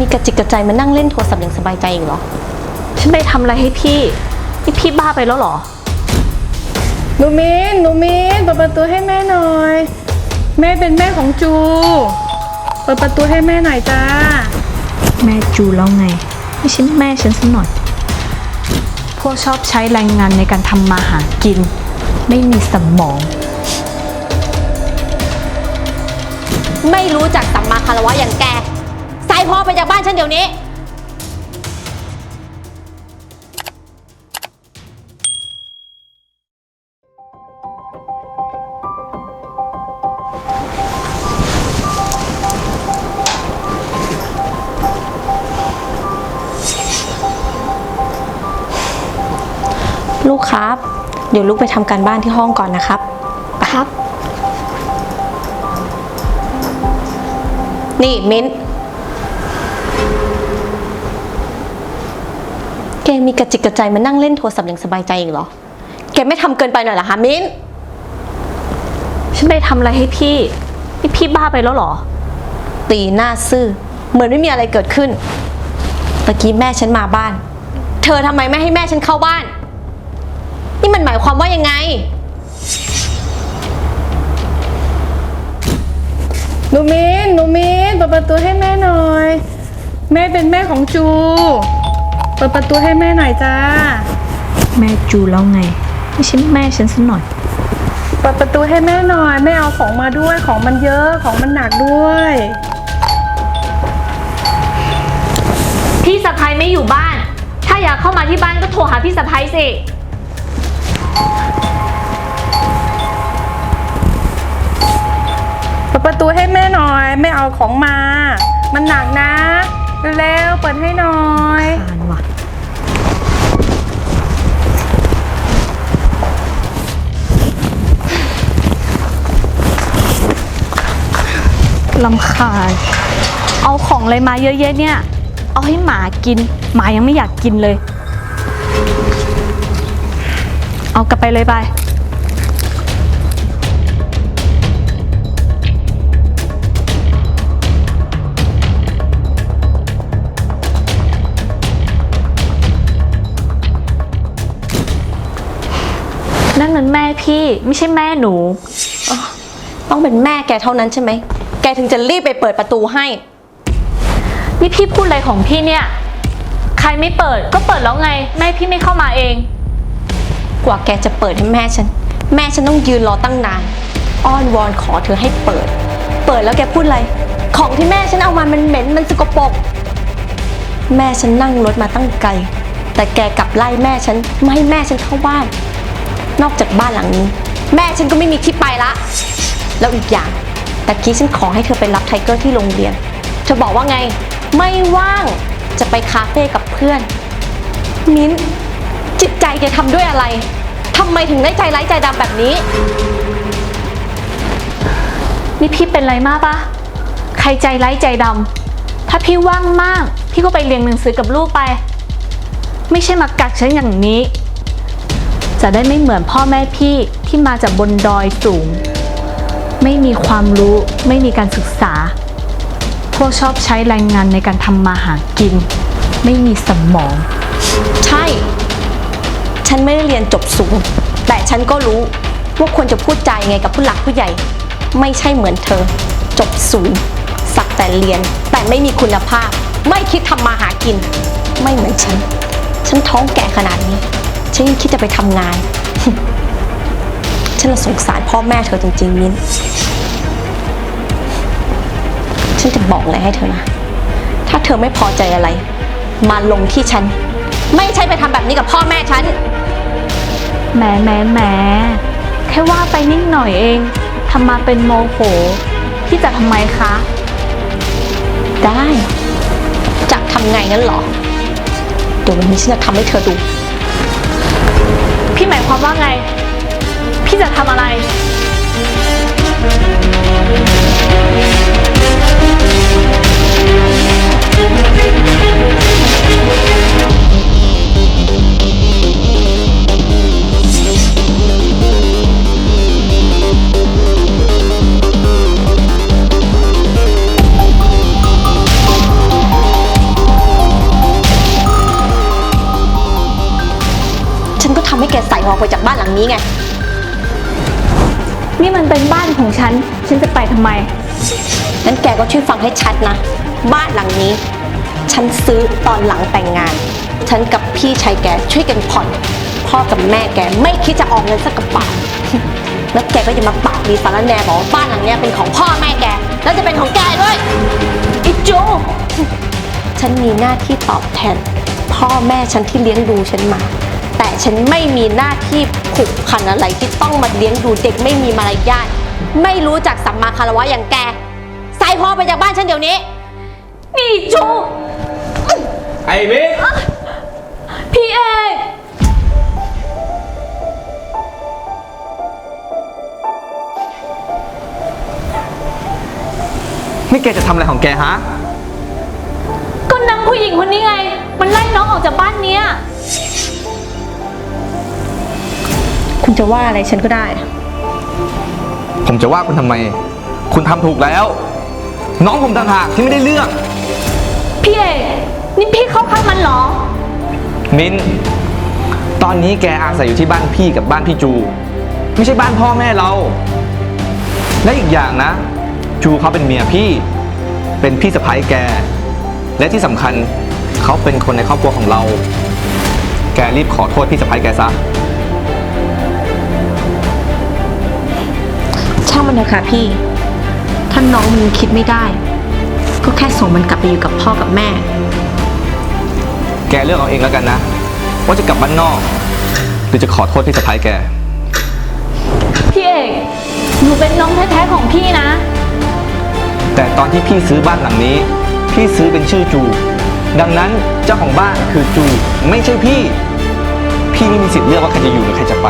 มีกระจิกกระใจมานั่งเล่นโทรศัพท์อย่างสบายใจอีกเหรอ ฉันไปทำอะไรให้พี่นี่พี่บ้าไปแล้วเหรอ หนูมินหนูมินเปิดประตูให้แม่หน่อย แม่เป็นแม่ของจู เปิดประตูให้แม่หน่อยจ้า แม่จูแล้วไง ไม่ใช่แม่ฉันสักหน่อย พวกชอบใช้แรงงานในการทำมาหากิน ไม่มีสมอง ไม่รู้จักสัมมาคารวะอย่างแกสาย พ่อไปจากบ้านฉันเดี๋ยวนี้ ลูกครับ เดี๋ยวลูกไปทำการบ้านที่ห้องก่อนนะครับ ครับ นี่มิ้น แกมีกระจิกกระใจมานั่งเล่นโทรศัพท์อย่างสบายใจอีกเหรอ แกไม่ทำเกินไปหน่อยเหรอคะมิ้น ฉันไปทำอะไรให้พี่ นี่พี่บ้าไปแล้วเหรอ ตีหน้าซื่อ เหมือนไม่มีอะไรเกิดขึ้นตะกี้แม่ฉันมาบ้าน เธอทำไมไม่ให้แม่ฉันเข้าบ้าน นี่มันหมายความว่ายังไง หนูมินหนูมินเปิดประตูให้แม่หน่อย แม่เป็นแม่ของจู เปิดประตูให้แม่หน่อยจ้า แม่จูแล้วไง ไม่ใช่แม่ฉันสักหน่อย เปิดประตูให้แม่หน่อย แม่เอาของมาด้วย ของมันเยอะ ของมันหนักด้วย พี่สะพ้ยไม่อยู่บ้าน ถ้าอยากเข้ามาที่บ้านก็โทรหาพี่สะพ้ยสิ เปิดประตูให้แม่หน่อย แม่เอาของมา มันหนักนะ เร็วๆเปิดให้หน่อยทานว่ะลำคาญเอาของอะไรมาเยอะแยะเนี่ย เอาให้หมากิน หมายังไม่อยากกินเลย เอากลับไปเลยไป พี่ไม่ใช่แม่หนู ต้องเป็นแม่แกเท่านั้นใช่ไหม แกถึงจะรีบไปเปิดประตูให้ นี่พี่พูดอะไรของพี่เนี่ย ใครไม่เปิดก็เปิดแล้วไง แม่พี่ไม่เข้ามาเอง กว่าแกจะเปิดให้แม่ฉัน แม่ฉันต้องยืนรอตั้งนาน อ้อนวอนขอเธอให้เปิด เปิดแล้วแกพูดอะไร ของที่แม่ฉันเอามามันเหม็นมันสกปรก แม่ฉันนั่งรถมาตั้งไกล แต่แกกลับไล่แม่ฉันไม่ให้แม่ฉันเข้าบ้าน นอกจากบ้านหลังนี้ แม่ฉันก็ไม่มีที่ไปละ แล้วอีกอย่างตะกี้ฉันขอให้เธอไปรับไทเกอร์ที่โรงเรียน เธอบอกว่าไง ไม่ว่างจะไปคาเฟ่กับเพื่อน มิ้นจิตใจแกทำด้วยอะไรทำไมถึงได้ใจร้ายใจดำแบบนี้ นี่พี่เป็นไรมากปะใครใจร้ายใจดำถ้าพี่ว่างมาก พี่ก็ไปเรียนหนังสือกับลูกไป ไม่ใช่มากักฉันอย่างนี้ จะได้ไม่เหมือนพ่อแม่พี่ที่มาจากบนดอยสูง ไม่มีความรู้ไม่มีการศึกษา พวกชอบใช้แรงงานในการทำมาหากิน ไม่มีสมอง ใช่ ฉันไม่ได้เรียนจบสูง แต่ฉันก็รู้ว่าควรจะพูดใจายังไงกับผู้หลักผู้ใหญ่ ไม่ใช่เหมือนเธอ จบสูง สักแต่เรียนแต่ไม่มีคุณภาพ ไม่คิดทำมาหากิน ไม่เหมือนฉัน ฉันท้องแก่ขนาดนี้ ฉันยังคิดจะไปทำงาน ฉันละสงสารพ่อแม่เธอจริงๆมิ้น ฉันจะบอกอะไรให้เธอนะ ถ้าเธอไม่พอใจอะไร มาลงที่ฉัน ไม่ใช่ไปทำแบบนี้กับพ่อแม่ฉัน แหมแหมแหมแค่ว่าไปนิดหน่อยเองทำมาเป็นโมโหพี่จะทำไมคะ ได้ จะทำไงงั้นเหรอ เดี๋ยววันนี้ฉันจะทำให้เธอดูพี่ หมายความว่าไง พี่จะทำอะไร กใส่หัวออกไปจากบ้านหลังนี้ไง นี่มันเป็นบ้านของฉัน ฉันจะไปทำไม งั้นแกก็ช่วยฟังให้ชัดนะ บ้านหลังนี้ ฉันซื้อตอนหลังแต่งงาน ฉันกับพี่ชายแกช่วยกันผ่อน พ่อกับแม่แกไม่คิดจะออกเงินสักกระบาทแล้วแกก็จะมาปากดีสารแหนบอกว่าบ้านหลังเนี้ยเป็นของพ่อแม่แก แล้วจะเป็นของแกด้วยอิจูฉันมีหน้าที่ตอบแทน พ่อแม่ฉันที่เลี้ยงดูฉันมา แต่ฉันไม่มีหน้าที่ผูกพันอะไรที่ต้องมาเลี้ยงดูเด็กไม่มีมารยาทไม่รู้จักสัมมาคารวะอย่างแกใส่พ่อไปจากบ้านฉันเดี๋ยวนี้ นี่จูไอ้มิกพี่เอกนี่แกจะทำอะไรของแกฮะ ก็นางผู้หญิงคนนี้ไง มันไล่น้องออกจากบ้านเนี้ย คุณจะว่าอะไรฉันก็ได้ ผมจะว่าคุณทำไม คุณทำถูกแล้ว น้องผมต่างหากที่ไม่ได้เรื่อง พี่เอกนี่พี่เข้าข้างมันเหรอ มิน ตอนนี้แกอาศัยอยู่ที่บ้านพี่กับบ้านพี่จู ไม่ใช่บ้านพ่อแม่เรา และอีกอย่างนะ จูเขาเป็นเมียพี่ เป็นพี่สะใภ้แก และที่สำคัญเขาเป็นคนในครอบครัวของเรา แกรีบขอโทษพี่สะใภ้แกซะ นเถอะค่ะพี่ ถ้าน้องมันคิดไม่ได้ ก็แค่ส่งมันกลับไปอยู่กับพ่อกับแม่ แกเลือกเอาเองแล้วกันนะ ว่าจะกลับบ้านนอก หรือจะขอโทษพี่สะใภ้แก พี่เอกหนูเป็นน้องแท้ๆของพี่นะ แต่ตอนที่พี่ซื้อบ้านหลังนี้ พี่ซื้อเป็นชื่อจู ดังนั้นเจ้าของบ้านคือจู ไม่ใช่พี่ พี่ไม่มีสิทธิ์เลือกว่าใครจะอยู่หรือใครจะไป